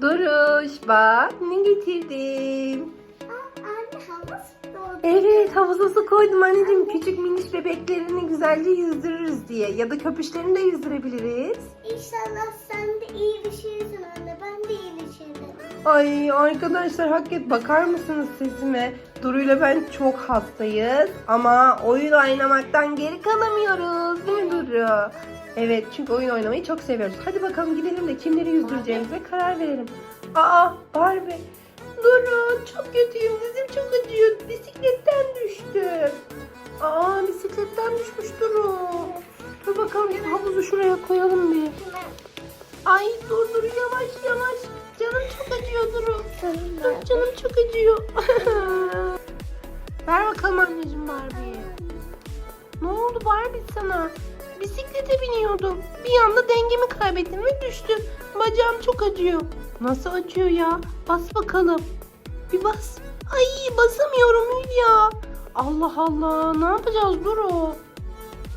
Duruş bak ne getirdim. Anne hava soğudu. Evet havuza su koydum anneciğim. Küçük miniş bebeklerini güzelce yüzdürürüz diye. Ya da köpüşlerini de yüzdürebiliriz. İnşallah sen de iyi düşürürsün anne. Ben de iyi düşürürüm. Ay arkadaşlar hakikat bakar mısınız sesime? Duru'yla ben çok hastayız ama oyun oynamaktan geri kalamıyoruz değil mi Duru? Evet çünkü oyun oynamayı çok seviyoruz. Hadi bakalım gidelim de kimleri yüzdüreceğimize karar verelim. Aa Barbie. Çok acıyor. Nasıl acıyor ya? Bas bakalım. Bir bas. Ay basamıyorum Hülya. Allah Allah. Ne yapacağız Duru?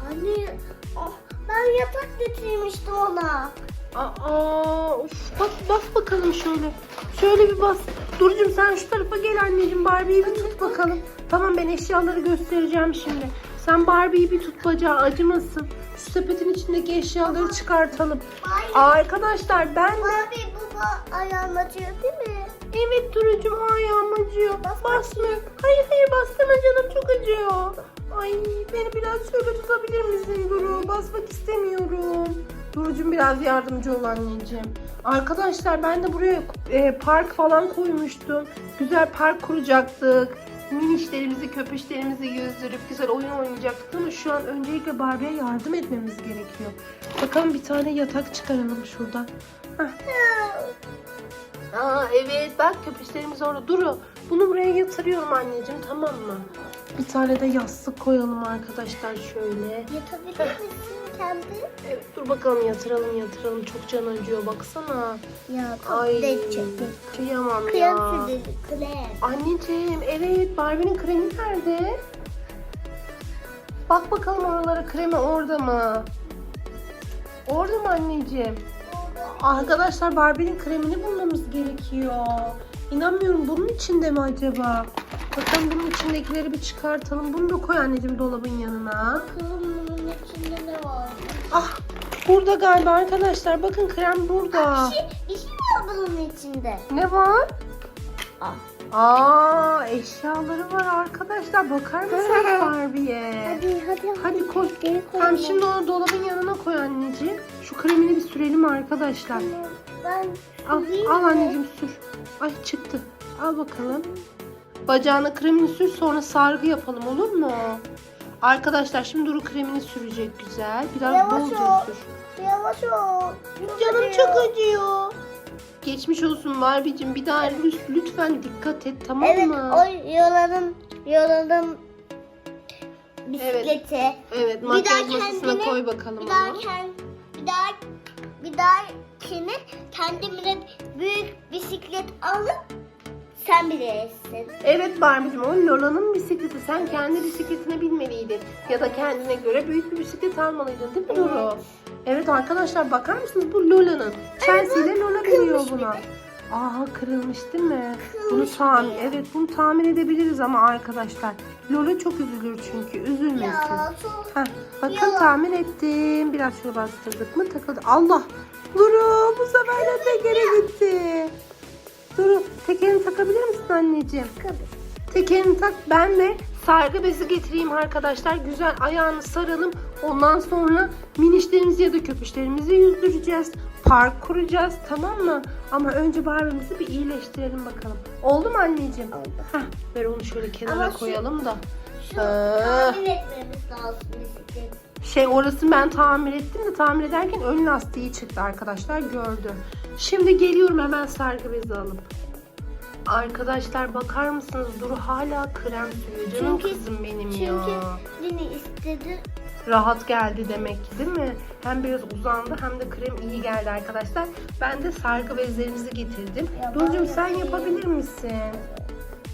Anne oh, ben yatak getirmiştim ona. Aa, of, bas, bas bakalım şöyle. Şöyle bir bas. Durucum sen şu tarafa gel anneciğim. Barbie'yi bir tut bakalım. Tamam ben eşyaları göstereceğim şimdi. Sen Barbie'yi bir tut bacağı acımasın. Şu sepetin içindeki eşyaları çıkartalım. Ay, Arkadaşlar ben de... abi baba ayağım acıyor değil mi? Evet Durucum o ayağım acıyor. Bas Basma. Hayır hayır bastırma canım çok acıyor. Ay beni biraz şöyle tutabilir misin Duru? Basmak istemiyorum. Durucum biraz yardımcı ol anneciğim. Arkadaşlar ben de buraya e, park falan koymuştum. Güzel park kuracaktık. Minişlerimizi, köpüşlerimizi yüzdürüp güzel oyun oynayacaktık ama şu an öncelikle Barbie'ye yardım etmemiz gerekiyor. Bakalım bir tane yatak çıkaralım şuradan. Heh. Aa evet bak köpüşlerimiz orada. Duru bunu buraya yatırıyorum anneciğim tamam mı? Bir tane de yastık koyalım arkadaşlar şöyle. Yatabilir misin kendi? Evet dur bakalım yatıralım yatıralım. Çok can acıyor baksana. Ya Ay kıyamam Krem ya. Krem. Anneciğim evet Barbie'nin kremi nerede? Bak bakalım oralara kremi orada mı? Orada mı anneciğim? Arkadaşlar Barbie'nin kremini bulmamız gerekiyor. İnanmıyorum bunun içinde mi acaba? Bakalım bunun içindekileri bir çıkartalım. Bunu da koy anneciğim dolabın yanına. Bakalım bunun içinde ne var? Ah burada galiba arkadaşlar. Bakın krem burada. Bir şey, bir şey var bunun içinde. Ne var? Ah. Aa eşyaları var arkadaşlar. Bakar mısınız Barbie'ye? Hadi hadi Hadi koy. Tamam şimdi onu dolabın yanına koy anneciğim. Şu kremini bir sürelim arkadaşlar. Ben Al, al anneciğim sür. Ay çıktı. Al bakalım. Bacağına kremini sür sonra sargı yapalım olur mu? Arkadaşlar şimdi Duru kremini sürecek güzel. Biraz Yavaş bolca ol. sür. Yavaş ol. Canım çok acıyor. Geçmiş olsun Barbie'cim. Bir daha lüt- lütfen dikkat et tamam Evet mı? o yolanın yolanın bisikleti. Evet Bir makyaj daha masasına kendine- koy bakalım Bir daha onu. kend, bir daha bir dahakine kendime büyük bisiklet alıp sen bilirsin. Evet Barbie'cim o Lola'nın bisikleti. Sen kendi bisikletine binmeliydin. Ya da kendine göre büyük bir bisiklet almalıydın değil mi Duru? Evet arkadaşlar bakar mısınız bu Lola'nın. Chelsea ile Lola biniyor buna. Aa kırılmış değil mi? Kırılmış bunu tamir de. evet bunu tamir edebiliriz ama arkadaşlar. Lola çok üzülür çünkü. Üzülmesin. Ya çok Heh, bakın Yalan. tamir ettim. Biraz şöyle bastırdık mı takıldı. Allah! Duru bu sefer de tekere gitti. Duru tekerini takabilir misin anneciğim? Tekerini tak ben de sargı bezi getireyim arkadaşlar. Güzel ayağını saralım. Ondan sonra minişlerimizi ya da köpüşlerimizi yüzdüreceğiz. Park kuracağız tamam mı? Ama önce Barbie'mizi bir iyileştirelim bakalım. Oldu mu anneciğim? Oldu. Heh, ver onu şöyle kenara Ama şu- koyalım da. şu Ha. tamir etmemiz lazım bisiklet. Şey orasını ben tamir ettim de tamir ederken ön lastiği çıktı arkadaşlar gördü. Şimdi geliyorum hemen sargı bezi alıp. Arkadaşlar bakar mısınız Duru hala krem sürüyor. Canım Çünkü- kızım benim Çünkü ya. beni istedi. Rahat geldi demek ki değil mi? Hem biraz uzandı hem de krem iyi geldi arkadaşlar. Ben de sargı bezlerimizi getirdim. Ya Duru'cum ben sen yapayım. yapabilir misin?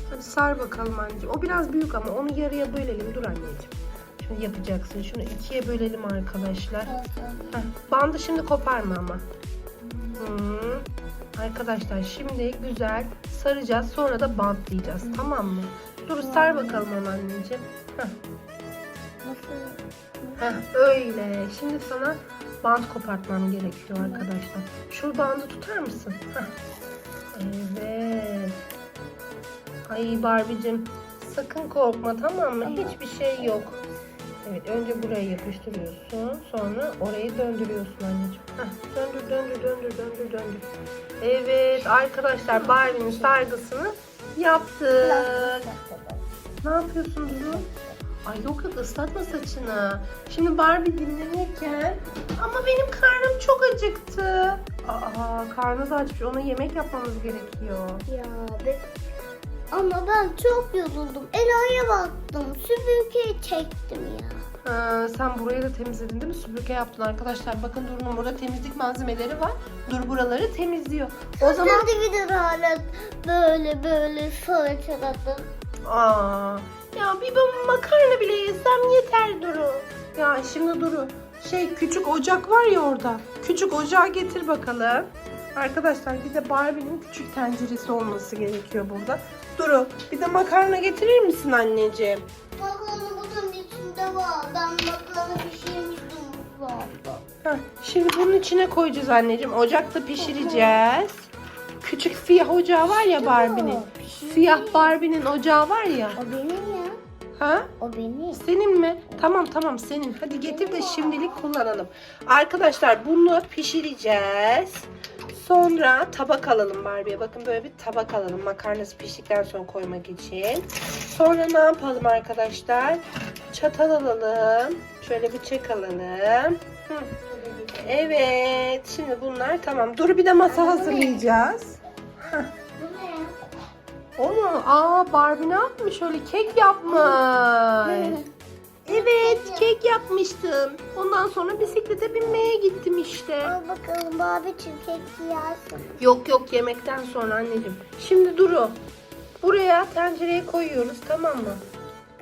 Hadi sar bakalım anneciğim. O biraz büyük ama onu yarıya bölelim. Dur anneciğim. Şunu yapacaksın. Şunu ikiye bölelim arkadaşlar. Heh, bandı şimdi koparma ama. Hı. Arkadaşlar şimdi güzel saracağız sonra da bantlayacağız tamam mı? Dur sar bakalım onu anneciğim. Heh, öyle. Şimdi sana bant kopartmam gerekiyor arkadaşlar. Şu bandı tutar mısın? Heh. Evet. Ay Barbie'cim sakın korkma tamam mı? Hiçbir şey yok. Evet önce buraya yapıştırıyorsun. Sonra orayı döndürüyorsun anneciğim. Heh, döndür döndür döndür döndür döndür. Evet arkadaşlar Barbie'nin sargısını yaptık. Ne yapıyorsun Dudu? Ay yok yok ıslatma saçını. Şimdi Barbie dinlenirken ama benim karnım çok acıktı. Aa karnı da açmış ona yemek yapmamız gerekiyor. Ya be. Ama ben çok yoruldum. Ela'ya baktım. Süpürgeyi çektim ya. Ha, sen burayı da temizledin değil mi? Süpürge yaptın arkadaşlar. Bakın Duru'nun burada temizlik malzemeleri var. Dur buraları temizliyor. O zaman... Şimdi bir de hala böyle böyle fırçaladım. Aa, ya bir makarna bile yesem yeter Duru. Ya şimdi Duru şey küçük ocak var ya orada. Küçük ocağı getir bakalım. Arkadaşlar bir de Barbie'nin küçük tenceresi olması gerekiyor burada. Duru bir de makarna getirir misin anneciğim? Bakalım bunun içinde var. Ben bakalım pişirmiştim mutfağımda. Heh, şimdi bunun içine koyacağız anneciğim. Ocakta pişireceğiz. Küçük siyah ocağı var ya Barbie'nin. Siyah Barbie'nin ocağı var ya. O benim ya. Ha? O benim. Senin mi? Tamam tamam senin. Hadi getir de şimdilik kullanalım. Arkadaşlar bunu pişireceğiz. Sonra tabak alalım Barbie'ye. Bakın böyle bir tabak alalım. Makarnası piştikten sonra koymak için. Sonra ne yapalım arkadaşlar? Çatal alalım. Şöyle bıçak alalım. Hı. Evet. Şimdi bunlar tamam. Dur bir de masa hazırlayacağız. Bu ne ya? O mu? Aa Barbie ne yapmış? Öyle kek yapmış. Evet kek yapmıştım. Ondan sonra bisiklete binmeye gittim işte. Al bakalım babacığım kek yersin. Yok yok yemekten sonra anneciğim. Şimdi Duru. Buraya tencereye koyuyoruz tamam mı?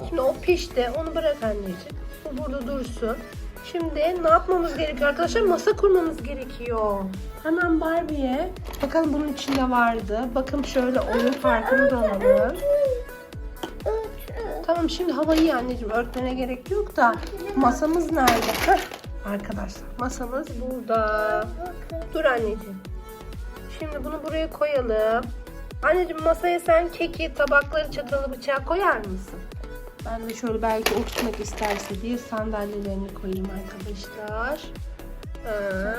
Şimdi o pişti. Onu bırak anneciğim. Bu burada dursun. Şimdi ne yapmamız gerekiyor arkadaşlar? Masa kurmamız gerekiyor. Hemen Barbie'ye. Bakalım bunun içinde vardı. Bakın şöyle oyun farkını da alalım. Tamam şimdi havayı iyi anneciğim örtmene gerek yok da masamız nerede? Heh, arkadaşlar masamız burada. Dur anneciğim. Şimdi bunu buraya koyalım. Anneciğim masaya sen keki, tabakları, çatalı, bıçağı koyar mısın? Ben de şöyle belki oturmak isterse diye sandalyelerini koyayım arkadaşlar. Ha,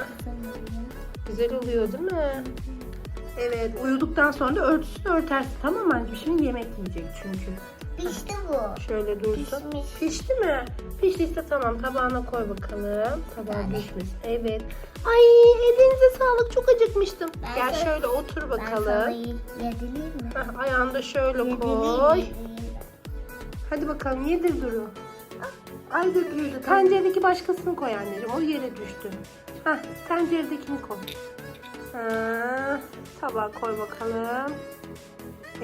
güzel oluyor değil mi? Evet uyuduktan sonra da örtüsünü örtersin tamam anneciğim? Şimdi yemek yiyecek çünkü. Pişti bu. Şöyle dursun. Pişmiş. Pişti mi? Piştiyse tamam tabağına koy bakalım. Tabağa düşmüş. Evet. Ay elinize sağlık çok acıkmıştım. Ben Gel sana- şöyle otur Ben sana bakalım. yedireyim mi? Heh, ayağını da şöyle koy. yedireyim. Hadi bakalım yedir Duru. Ay döküldü. Tenceredeki başkasını koy anneciğim. O yere düştü. Heh, tenceredekini koy. Ha, tabağa koy bakalım.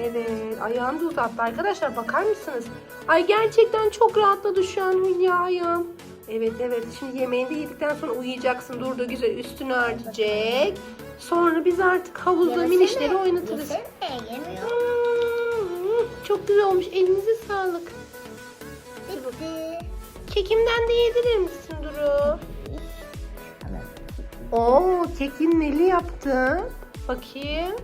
Evet, ayağını da uzattı arkadaşlar. Bakar mısınız? Ay gerçekten çok rahatladı şu an Hülya ayağım. Evet evet şimdi yemeğini de yedikten sonra uyuyacaksın. Durdu güzel üstünü örtecek. Sonra biz artık havuzda Yemesene, minişleri oynatırız. Yemiyor. Hmm, çok güzel olmuş. Elinize sağlık. Bitti. Kekimden de yedirir misin Duru? Oo, kekin neli yaptın? Bakayım.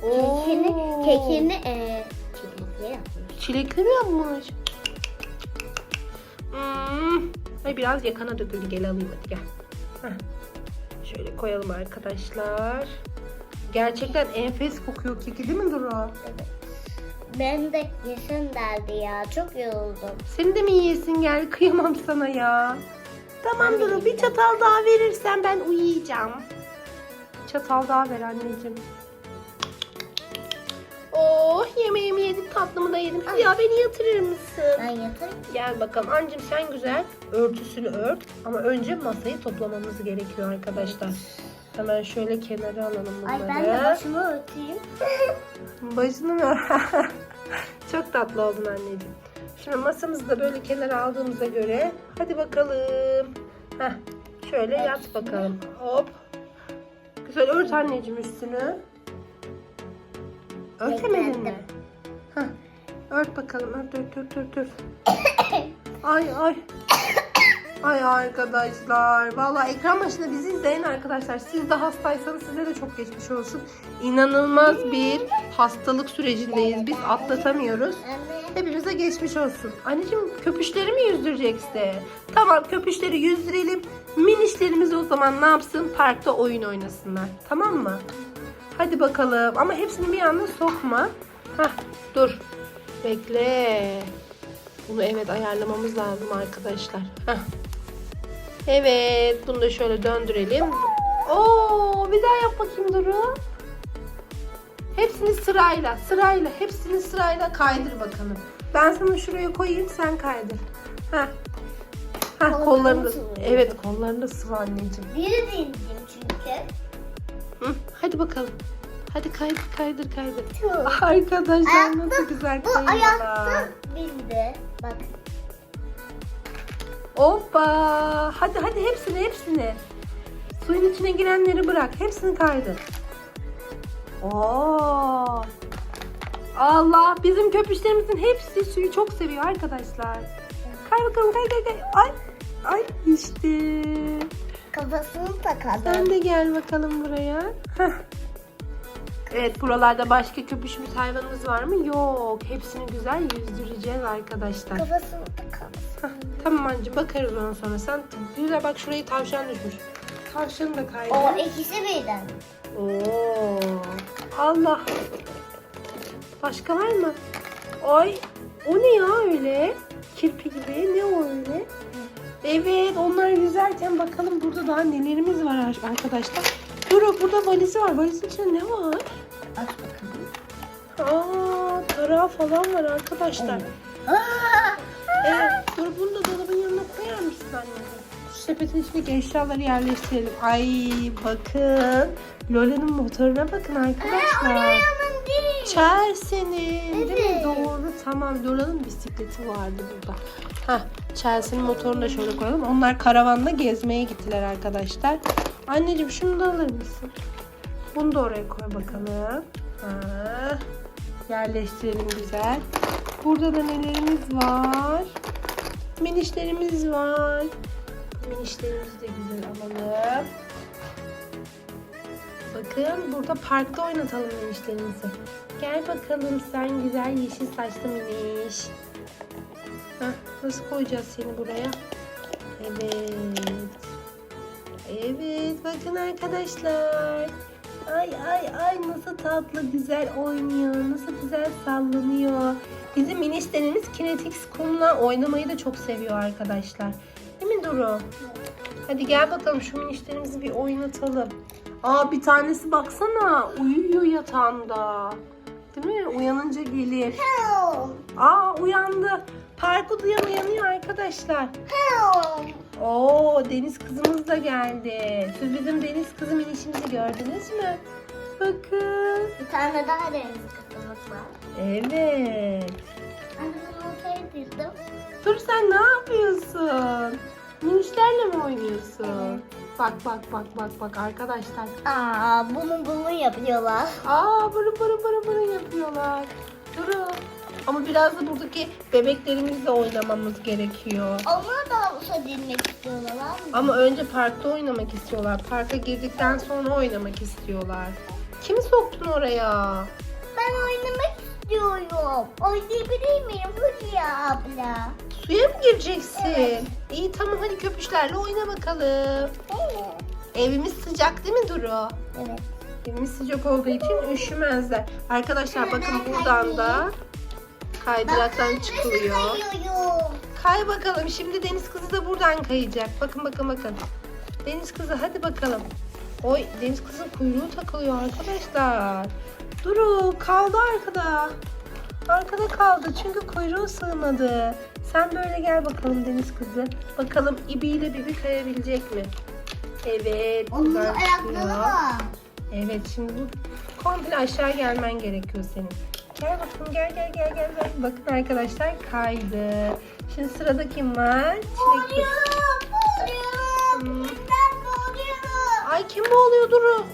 Kekini, kekini e, çilekli yapmış. Çilekli mi yapmış? Hmm. Ay biraz yakana döküldü. Gel alayım hadi gel. Heh. Şöyle koyalım arkadaşlar. Gerçekten enfes kokuyor keki değil mi Duru? Ben de yesin derdi ya. Çok yoruldum. Seni de mi yiyesin gel? Kıyamam sana ya. Tamam Duru bir çatal daha verirsen ben uyuyacağım. Çatal daha ver anneciğim. Oh yemeğimi yedim tatlımı da yedim. Ya beni yatırır mısın? Ben yatayım. Gel bakalım anneciğim sen güzel örtüsünü ört. Ama önce masayı toplamamız gerekiyor arkadaşlar. Hemen şöyle kenara alalım bunları. Ay ben de başımı örteyim. Başını mı? Çok tatlı oldun anneciğim. Şimdi masamızı da böyle kenara aldığımıza göre hadi bakalım. Heh, şöyle yat bakalım. Hop. güzel. Ört anneciğim üstünü. Örtemedin mi? Hah. Ört bakalım. Ört ört ört ört. ört. ay ay. Ay arkadaşlar. Vallahi ekran başında bizi izleyin arkadaşlar. Siz de hastaysanız size de çok geçmiş olsun. İnanılmaz bir hastalık sürecindeyiz. Biz atlatamıyoruz. Hepimize geçmiş olsun. Anneciğim köpüşleri mi yüzdüreceksin? Tamam köpüşleri yüzdürelim. Minişlerimiz o zaman ne yapsın? Parkta oyun oynasınlar. Tamam mı? Hadi bakalım. Ama hepsini bir anda sokma. Hah dur. Bekle. Bunu evet ayarlamamız lazım arkadaşlar. Hah. Evet. Bunu da şöyle döndürelim. Oo, bir daha yap bakayım Duru. Hepsini sırayla, sırayla, hepsini sırayla kaydır bakalım. Ben sana şuraya koyayım, sen kaydır. Heh. Heh, Kollarını evet kollarını sıvı anneciğim. Biri dindim çünkü. Hadi bakalım. Hadi kaydır, kaydır, kaydır. Tüh. Arkadaşlar Ayakta- nasıl güzel Bu kayıyorlar. ayakta bindi. Bak. Hoppa. Hadi hadi hepsini, hepsini. Suyun içine girenleri bırak. Hepsini kaydır. Oo. Allah bizim köpüşlerimizin hepsi suyu çok seviyor arkadaşlar. Kay bakalım kay kay kay. Ay ay işte. Kafasını takalım. Sen de gel bakalım buraya. Heh. Evet buralarda başka köpüşümüz hayvanımız var mı? Yok. Hepsini güzel yüzdüreceğiz arkadaşlar. Kafasını takalım. Tamam anneciğim bakarız ona sonra. Sen güzel bak şurayı tavşan düşmüş. Tavşanı da kaydır. O ikisi birden. Oo. Allah. Başka var mı? Ay o ne ya öyle? Kirpi gibi ne o öyle? Evet onlar yüzerken bakalım burada daha nelerimiz var ar- arkadaşlar. Dur burada valizi var. Valizin içinde ne var? Aç bakalım. Aa tarağı falan var arkadaşlar. Evet, dur bunu da dolabın yanına koyar mısın anneciğim? Şu sepetin içindeki eşyaları yerleştirelim. Ay bakın. Lola'nın motoruna bakın arkadaşlar. Değil. Chelsea'nin değil mi? Evet. Doğru tamam. Lola'nın bisikleti vardı burada. Hah Chelsea'nin motorunu da şöyle koyalım. Onlar karavanla gezmeye gittiler arkadaşlar. Anneciğim şunu da alır mısın? Bunu da oraya koy bakalım. Ha, yerleştirelim güzel. Burada da nelerimiz var? Minişlerimiz var. Minişlerimizi de güzel alalım. Bakın burada parkta oynatalım minişlerimizi. Gel bakalım sen güzel yeşil saçlı miniş. Nasıl koyacağız seni buraya? Evet. Evet bakın arkadaşlar. Ay ay ay nasıl tatlı güzel oynuyor. Nasıl güzel sallanıyor. Bizim minişlerimiz Kinetix kumla oynamayı da çok seviyor arkadaşlar. Değil mi Duru? Hadi gel bakalım şu minişlerimizi bir oynatalım. Aa bir tanesi baksana uyuyor yatağında. Değil mi? Uyanınca gelir. Aa uyandı. Parkı duyan uyanıyor arkadaşlar. Oo deniz kızımız da geldi. Siz bizim deniz kızı minişimizi gördünüz mü? Bakın. Bir tane daha deniz kızımız var. Evet. Anne ben ortaya dizdim. Dur sen ne yapıyorsun? Minişlerle mi oynuyorsun? Bak bak bak bak bak arkadaşlar. Aa bunu bunu yapıyorlar. Aa bırı bırı bırı bırı yapıyorlar. Durun. Ama biraz da buradaki bebeklerimizle oynamamız gerekiyor. Onlar da havuza dinmek istiyorlar. mı? Ama önce parkta oynamak istiyorlar. Parka girdikten sonra oynamak istiyorlar. Kimi soktun oraya? Ben oynamak istiyorum. Oynayabilir miyim Hülya abla? Suya mı gireceksin? Evet. İyi tamam hadi köpüşlerle oyna bakalım. Evet. Evimiz sıcak değil mi Duru? Evet. Evimiz sıcak olduğu için üşümezler. Arkadaşlar bakın buradan da kaydıraktan çıkılıyor. Kay bakalım. Şimdi deniz kızı da buradan kayacak. Bakın bakın bakın. Deniz kızı hadi bakalım. Oy deniz kızın kuyruğu takılıyor arkadaşlar. Duru kaldı arkada. Arkada kaldı çünkü kuyruğu sığmadı. Sen böyle gel bakalım deniz kızı. Bakalım ibiyle bibi kayabilecek mi? Evet. Onun buradan ayakları çıkıyor. var. Evet şimdi bu komple aşağı gelmen gerekiyor senin. Gel bakalım gel gel gel gel. gel. Bakın arkadaşlar kaydı. Şimdi sırada kim var? Çilek kız. Boğuluyorum. Hmm. Boğuluyorum. Ben boğuluyorum. Ay kim boğuluyor Duru?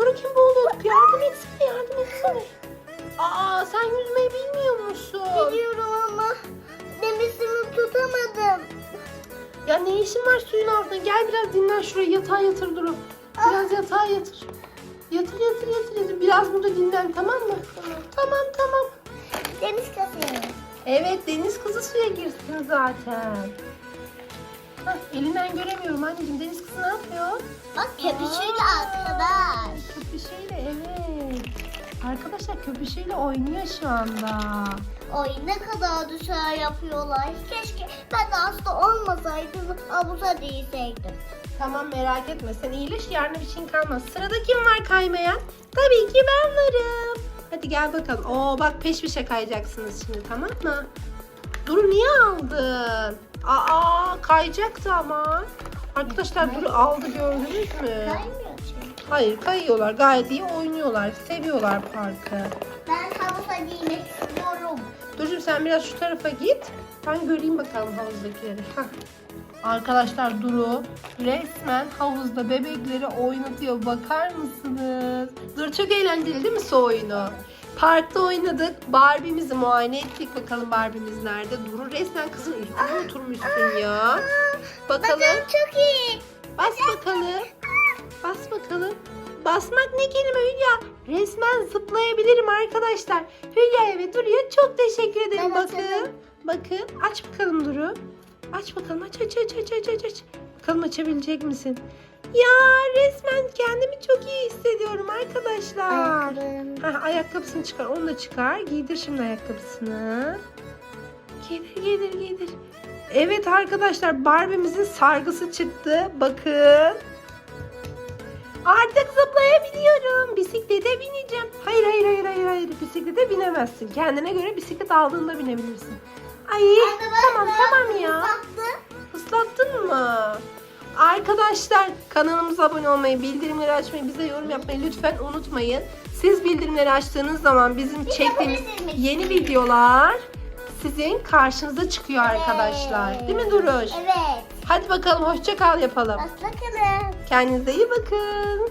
Duru kim boğuluyor? Yardım etsene yardım etsene. Aa sen yüzmeyi bilmiyor musun? Biliyorum ama nefesimi tutamadım. Ya ne işin var suyun altında? Gel biraz dinlen şuraya yatağa yatır Duru. Biraz yatağa yatır. Yatır yatır yatır yatır. Biraz burada dinlen tamam mı? Tamam tamam. Deniz kasıyor. Evet deniz kızı suya girsin zaten. Hah, elinden göremiyorum anneciğim. Deniz kızı ne yapıyor? Bak köpüşüyle arkadaş. Köpüşeyle evet. Arkadaşlar köpüşeyle oynuyor şu anda. Ay ne kadar güzel yapıyorlar. Keşke ben de hasta olmasaydım abuza değilseydim. Tamam merak etme sen iyileş yarın bir şeyin kalmaz. Sırada kim var kaymayan? Tabii ki ben varım. Hadi gel bakalım. Oo bak peş peşe kayacaksınız şimdi tamam mı? Duru niye aldın? Aa kayacaktı ama. Arkadaşlar Duru aldı gördünüz mü? Kaymıyor çünkü. Hayır kayıyorlar gayet iyi oynuyorlar. Seviyorlar parkı. Ben havuza giymek istiyorum. Duru'cum sen biraz şu tarafa git. Ben göreyim bakalım havuzdakileri. Hah. Arkadaşlar Duru resmen havuzda bebekleri oynatıyor. Bakar mısınız? Dur çok eğlenceli değil mi su oyunu? Parkta oynadık. Barbie'mizi muayene ettik. Bakalım Barbie'miz nerede? Duru resmen kızın üstüne oturmuşsun ya. Bakalım. Bakın çok iyi. Bas bakalım. Bas bakalım. Basmak ne kelime Hülya? Resmen zıplayabilirim arkadaşlar. Hülya'ya ve Duru'ya çok teşekkür ederim. Ben Bakın. Bakın. Aç bakalım Duru. Aç bakalım. Aç aç aç aç aç aç. aç. Bakalım açabilecek misin? Ya resmen kendimi çok iyi hissediyorum arkadaşlar. Ayakkabım. Ayakkabısını çıkar. Onu da çıkar. Giydir şimdi ayakkabısını. Giydir giydir giydir. Evet arkadaşlar Barbie'mizin sargısı çıktı. Bakın. Artık zıplayabiliyorum. Bisiklete bineceğim. Hayır hayır hayır hayır hayır. Bisiklete binemezsin. Kendine göre bisiklet aldığında binebilirsin. Ay tamam tamam ya. Islattın mı? Arkadaşlar kanalımıza abone olmayı, bildirimleri açmayı, bize yorum yapmayı lütfen unutmayın. Siz bildirimleri açtığınız zaman bizim çektiğimiz yeni videolar sizin karşınıza çıkıyor arkadaşlar. Değil mi Duruş? Evet. Hadi bakalım hoşça kal yapalım. Bas bakalım. Kendinize iyi bakın.